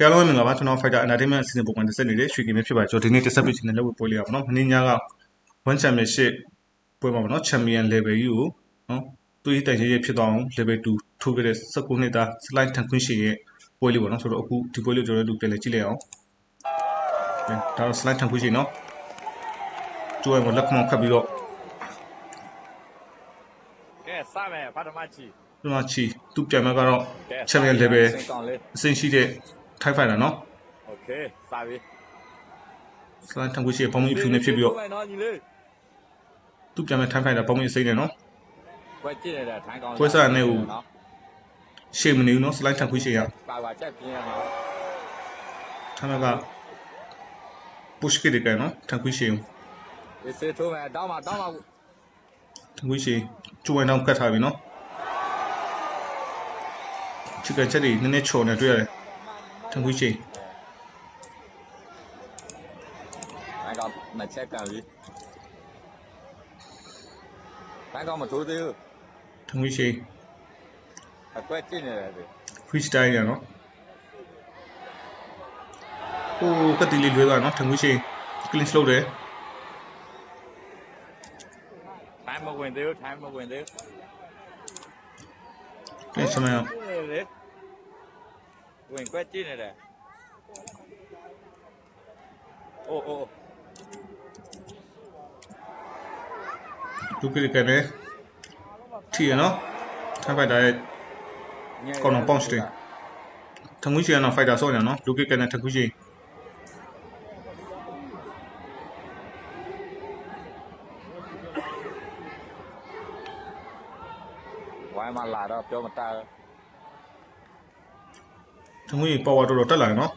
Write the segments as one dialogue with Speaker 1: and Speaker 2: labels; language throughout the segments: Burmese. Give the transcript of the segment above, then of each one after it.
Speaker 1: ကြလုံးမင်္ဂလာပါကျွန်တော် Fighter Entertainment အစီအစဉ်ပုံမှန်တက်ဆက်နေတဲ့ရွှေကင်ပဲဖြစ်ပါတယ်ကျွန်တော်ဒီနေ့တက်ဆက်ပေးချင်တဲ့လက်ဝဲပွဲလေးပါပေါ့နော်မင်းညက One Championship ပွဲမှာပေါ့နော် Champion Level ကြီးကိုနော်သူ့ရဲ့တိုင်ရေးဖြစ်သွားအောင် Level 2ထိုးခဲ့တဲ့19နှစ်သား Slide ထန်ခွင့်ရှိရဲ့ပွဲလေးပေါ့နော်ဆိုတော့အခုဒီပွဲလေးကျွန်တော်တို့ပြန်လည်ကြည့်လိုက်အောင်ဒါတော့ Slide ထန်ခွင့်ရှိနော်ကျိုးရမလက်ခမောင်ခတ်ပြီးတော့
Speaker 2: ကဲစမယ်ပထမချီ
Speaker 1: ဒီမှာချီသူ့ပြန်မဲ့ကတော့
Speaker 2: ကဲ
Speaker 1: Champion Level
Speaker 2: စင်ကောင်း ထို
Speaker 1: က်ဖိုင်တာနော်
Speaker 2: โอเคစပါ
Speaker 1: ပြီစလန်တန်ကူရှိပုံမင်းဖြူနေဖြစ်ပြီးတော့သူပြန်မဲ့ထိုက်ဖိုင်တာပုံမင်းစိတ်နေနော်ွဲ
Speaker 2: ကြည့်နေတာထိုင်းကောင်း
Speaker 1: ပွဲစားနေဟိုရှေ့မနေဘူးနော်စလိုက်ထပ်ခွေးရှေ့ရ
Speaker 2: ပါပါချက်ပြင်းရမှာ
Speaker 1: ထိုင်းက push ကြည့်တယ်ကဲနော်ထပ်ခွေးရှေ့
Speaker 2: ဒီစေထိုးမယ်တောင်းပါတောင်းပါ
Speaker 1: ထပ်ခွေးရှေ့ကျွမ်းတောင်းကတ်ထားပြီနော်ချစ်ကချက်တွေနည်းန
Speaker 2: ည်းချော်နေတွေ့ရတယ် Thằng quy trình Mày còn mày check cả gì Mày còn
Speaker 1: một chú đi
Speaker 2: Thằng quy trình Mày quét trên này là gì
Speaker 1: Freestyle này nó Ô, cái tỷ lệ lưới vào nó thằng quy trình Clean slow
Speaker 2: đấy Time một quyền tiêu, time một quyền tiêu
Speaker 1: Clean slow
Speaker 2: nào ဝင်ကွက်ကြည့်နေတယ်အိုးအိုး
Speaker 1: သူကလေးကလည်းထီရနော်ထိုင်ဖိုက်တာရဲ့ ကောင်းတော့ bounce တွေ ထမူးချီရနော်ဖိုက်တာဆော့ရနော်လူကလေးကလည်းထမူးချီ
Speaker 2: ဝိုင်းမလာတော့ပြောမတား
Speaker 1: ဘူး ။ထုံငွေပါဝါတော်တော်တက်လာတယ်နော်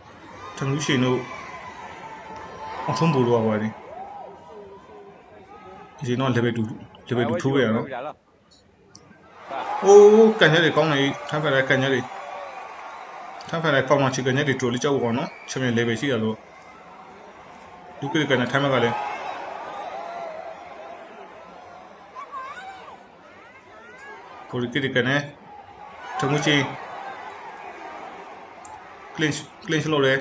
Speaker 1: ။ထုံငွေရှင်တို့အထုံးပို့တော့ပါတယ်။ဒီစင်းတော့ level 2 level 2ထိုးရအောင်။အိုးကန်ရက်တွေကောင်းနေထမ်းဖက်တဲ့ကန်ရက်တွေထမ်းဖက်တဲ့ကောင်းမှချီကန်ရက်တွေတိုးလေးကြောက်ပေါ့နော်။ချန်ပီယံ level ရှိရလို့လူကိကန်နဲ့ထမ်းဖက်ကလည်းကိုရီကိကန်နဲ့ထုံငွေချင်း clinch clinch လုပ်တယ်။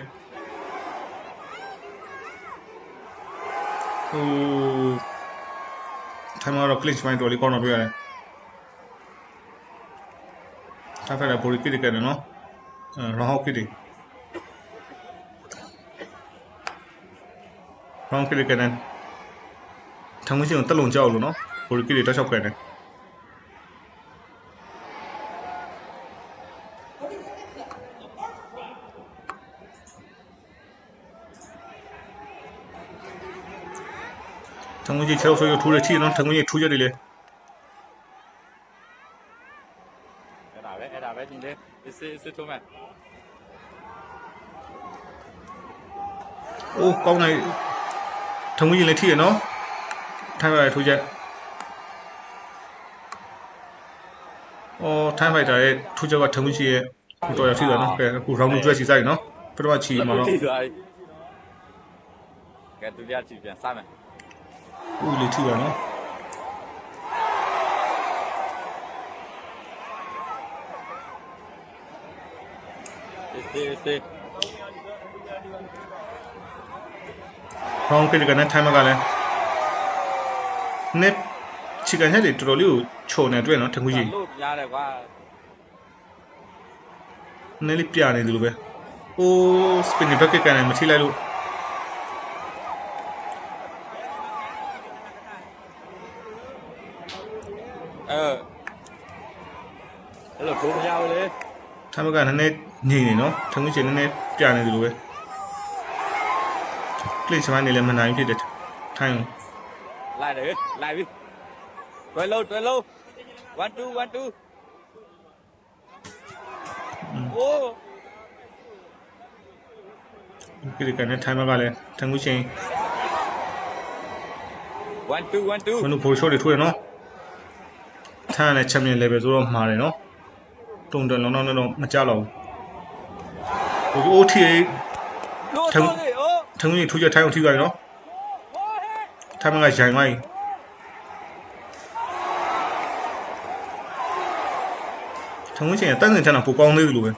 Speaker 1: ဟိုထမ်းမတော့ clinch ပိုင်းတော်လေးကောင်းတော့တွေ့ရတယ်။ထားဖက်တဲ့ဘော်ဒီကစ်တွေကနော်အဲရောင်းဟောက်ကစ်တွေရောင်းကစ်တွေကနဲ့ထောင်မရှိအောင်တက်လုံကြောက်လို့နော်ဘော်ဒီကစ်တွေတောက်လျှောက်ခဲ့တယ် ထောင်မရှိချောက်ဆိုရထိုးရချီနော်ထောင်မရှိထိုးရတယ်လေ
Speaker 2: အဲ့ဒါပဲအဲ့ဒါပဲဒီလေစစ်စစ်ထိုးမယ်
Speaker 1: အိုးကောင်းလိုက်ထုံကြီးလည်းထိရနော်ထိုင်းဖိုက်ထိုးချက်အော်ထိုင်းဖိုက်တာရဲ့ထိုးချက်ကထုံကြီးရဲ့ဟိုတော်ရထိတာနော်ကဲအခု round 2ကျွဲစီဆိုင်နော်ပထမချီမှာတော့
Speaker 2: တိ သွားပြီကဲဒုတိယချီပြန်စမယ်
Speaker 1: ဦးလေးထိရနော်
Speaker 2: စစ်စစ်
Speaker 1: round ကလေးကနဲ့ထိုင်းမကလည်းနှစ်ချီကန်ချက်တွေတော်တော်လေးကိုခြုံနေတွေ့နော်ထုံကြီး
Speaker 2: လို့ပြရတယ်ကွာ
Speaker 1: နည်းလေးပြနေတယ်လို့ပဲအိုး spin back ကကန်မထိလိုက်လို့
Speaker 2: အဲအဲ့လိုထိုးမရဘူးလေ
Speaker 1: ထိုင်းမကနည်းနည်းညင်နေနော်ထုံကြီးနည်းနည်းပြနေတယ်လို့ပဲ click စမနေလည်းမနိုင်ဖြစ်တယ်ထိုင်း
Speaker 2: လိုက်တယ်လိုက်ပြီတွဲလို့တွဲလို့1 2 1 2အိုး
Speaker 1: ဒီကနေ့ထိုင်းမှာကလည်းတန်ကူချင်း
Speaker 2: 1 2 1 2
Speaker 1: ဘယ်လိုပိုရှိုးတွေထိုးရနော်ထိုင်းနဲ့ချန်ပီယံ level ဆိုတော့မှားတယ်နော် တုံတန်လောင်းလောင်းလောင်းမကြတော့ဘူးဟို OTA ထုံထုံကြီးထိုးချက်ထိုင်းအောင်ထိပါရနော်ထိုင်းမကရိုင်မိုင်းထုံချင်းတန်းစင်ချမ်းတော့ပိုကောင်းသေးတယ်လို့ပဲ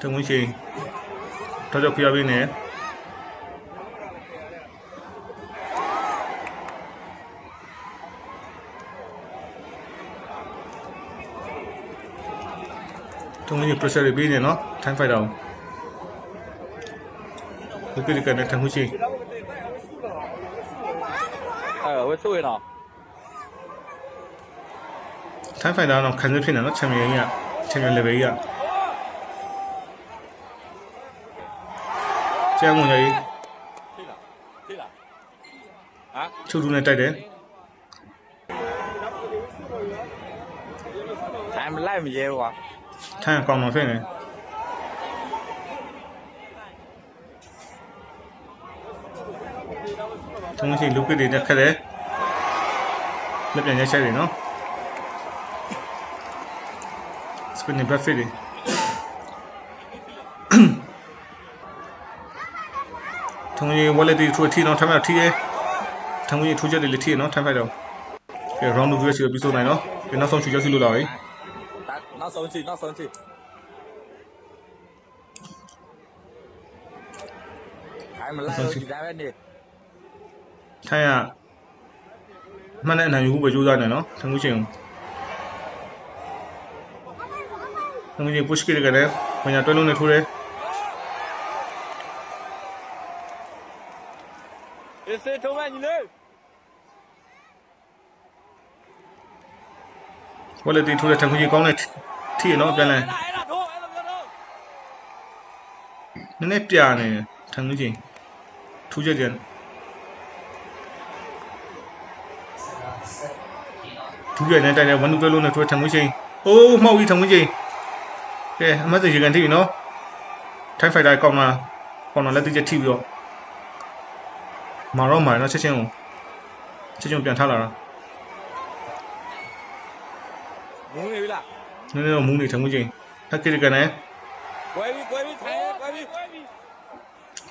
Speaker 1: ထုံချင်းတော့ကြောက်ပြရပြီနဲ့ ထငွေးချင်း pressure တွေပေးနေနော် time fighter ကိုဒီကိကနေထငွေးချင်း
Speaker 2: အဲဝဲဆိုးရနော်
Speaker 1: time fighter တော့ခံစစ်ဖြစ်နေနော် champion ကြီးက champion level ကြီးကကျန်ဝင်ကြီး
Speaker 2: ထိလားထိလားဟာ
Speaker 1: ချုပ်တူနဲ့တိုက်တယ်
Speaker 2: အဲ့မလိုက်မရဲကွာ
Speaker 1: ထိုင်းကောင်တော်ဖြစ်နေထုံးရှိလူကစ်တွေတက်ခက်တယ်လက်ပြန်ရက်ချက်တွေနော် spinning back fit တွေထုံးကြီး wallet တွေထိုးထီနော်ထိုင်းမဲ့ထီရဲထုံးကြီးထိုးချက်တွေလည်းထီရနော်ထိုင်းဖိုက်တော့ကဲ round 2 race ကိုပြီးဆုံးနိုင်နော်ကဲနောက်ဆုံးချူချက်စီလို့လာပြီ
Speaker 2: နောက်ဆုံးချီနောက်ဆုံးချီအဲ့မလိုက်ဒီတိုင်းပဲနေ
Speaker 1: ထိုင်းကမှန်တဲ့အနိုင်ယူဖို့ပဲကြိုးစားနေနော်ထုံးကြီးချင်းထုံးကြီး push ကိရကလည်းဘယ်ညာတွဲလုံးနဲ့ထိုးတယ်
Speaker 2: အေးစေထုံး မညီလေး
Speaker 1: wallet တွေထိုးတဲ့ထုံးကြီးကောင်းတဲ့ထီရနော်ပြန်လဲ
Speaker 2: အဲ့ဒါအဲ့ဒါထုံးအဲ့လိုမျိုးထုံး
Speaker 1: နည်းနည်းပြနေတယ်ထုံးကြီးထိုးချက်ကြထူးရနေတိုက်တယ်ဝန်တူတွဲလုံးနဲ့ထိုးထုံးကြီးအိုးမှောက်ကြီးထုံးကြီးကဲအမတ်စရေကန်ထိပြီနော်ထိုင်းဖိုက်တာကောင်းလာကောင်းလာလက်တိချက်ထိပြီးတော့မာတော့မာနော်ချက်ချင်းကိုချက်ချင်းပြန်ထားလာတာ
Speaker 2: မုန်းနေပြီလား
Speaker 1: နည်းနည်းတော့မူးနေထုံးကြီးဟက်ကိရကန်နဲ့
Speaker 2: ကွဲပြီကွဲပြီထိုင်ကွဲပြီကွဲပြီ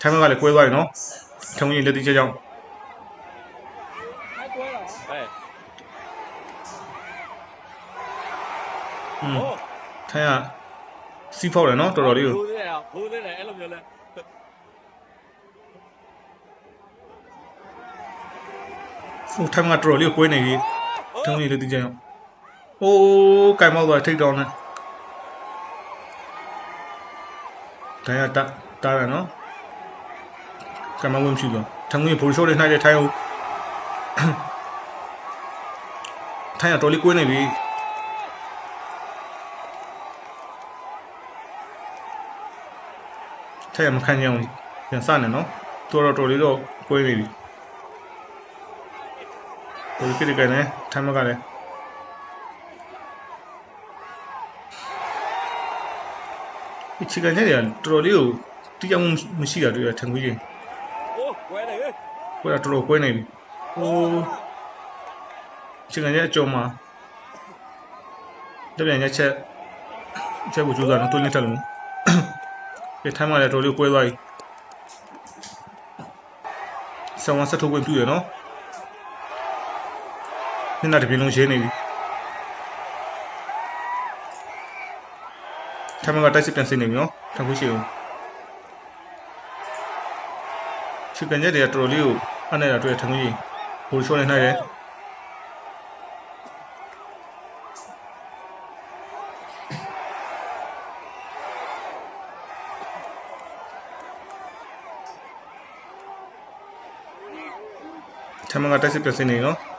Speaker 1: ထိုင်းဘက်ကလည်းကွဲသွားပြီနော်ထုံးကြီးလက်တိချက်ကြောင့်
Speaker 2: အဲ့ကွဲတာဟဲ့
Speaker 1: อืม
Speaker 2: ဟို
Speaker 1: ထိုင်းကစီးဖောက်တယ်နော်တော်တော်လေးကို
Speaker 2: ဘူးသေးတယ်ဘူးသေးတယ်အဲ့လိုမျိုးလဲ
Speaker 1: ဟိုထိုင်းကတော်တော်လေးကိုကွဲနေပြီထုံးကြီးလက်တိချက်ကြောင့် အိုးကင်မောက်သွားထိတ်တောင်းနဲ့ထိုင်းကတာတားရနော်ကင်မောက်ဝင်ဖြူတော့ထုံးကြီးဘူရှိုးလေးနှိုက်တဲ့ထိုင်းကိုထိုင်းကတော်လေးကွဲနေပြီထိုင်းကမခံကြအောင်ပြန်စနေနော်တော်တော်တော်လေးတော့ကွဲနေပြီကိုယ်ကိရကနေထိုင်းမကလည်း ချီကန်ကြီးကတော်တော်လေးကိုတိကျမှုမရှိတာတွေ့ရထင်ကြီး
Speaker 2: ဟိုကွဲတယ်ဟဲ့
Speaker 1: ကိုယ်ကတော်တော်ကွဲနေပြီဟိုချီကန်ကြီးအကျော်မှာတပြန်ရက်ချက်ချက်ကိုကြိုးစားတော့တွင်းလက်ထက်လုံးဒီထိုင်းမှာလည်းတော်တော်လေးကွဲသွားပြီဆောင်းဝဆက်ထုတ်ခွင့်ပြုရနော်ညနေတပြင်းလုံးရှင်းနေပြီ ထမကတိုက်စစ်ပြန်စနေပြီနော်ထခုရှိအောင်ချီကန်ရက်တွေကတော်တော်လေးကိုအနဲ့ရတွေ့ထခုကြီးဟိုချိုးနေနိုင်တယ်ထမကတိုက်စစ်ပြန်စနေနော်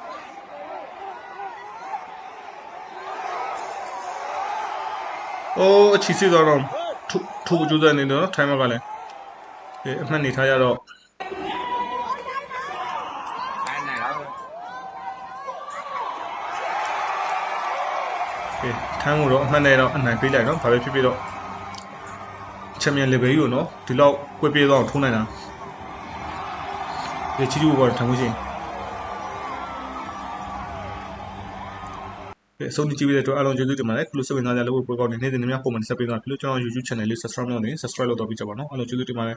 Speaker 1: အိုးအချီစစ်တော့တော့ထိုးထိုးကြိုးစားနေတယ်နော်ထိုင်းမကလည်းအဲအမှတ်နေထားရတော့
Speaker 2: အဲ့နိုင်တော့
Speaker 1: ကဲထမ်းကိုတော့အမှတ်နဲ့တော့အနိုင်ပေးလိုက်နော်ဘာပဲဖြစ်ဖြစ်တော့ချန်ပီယံ level ကြီးကိုနော်ဒီလောက်ကွဲပြေးသွားအောင်ထိုးနိုင်တာဒီချီချူဘောထမ်းမှုချင်း ကဲဆုံးဖြတ်ကြည့်ပြီးတဲ့အတွက်အားလုံးကျေးဇူးတင်ပါတယ်ခုလိုစိတ်ဝင်စားကြလို့ပွဲကောင်းနေနေ့စဉ်များပုံမှန်ဆက်ပေးသွားပြီလို့ကျွန်တော် YouTube channel လေး subscribe လုပ်နေ subscribe လုပ်တော့ပြီးကြပါနော်အားလုံးကျေးဇူးတင်ပါတယ်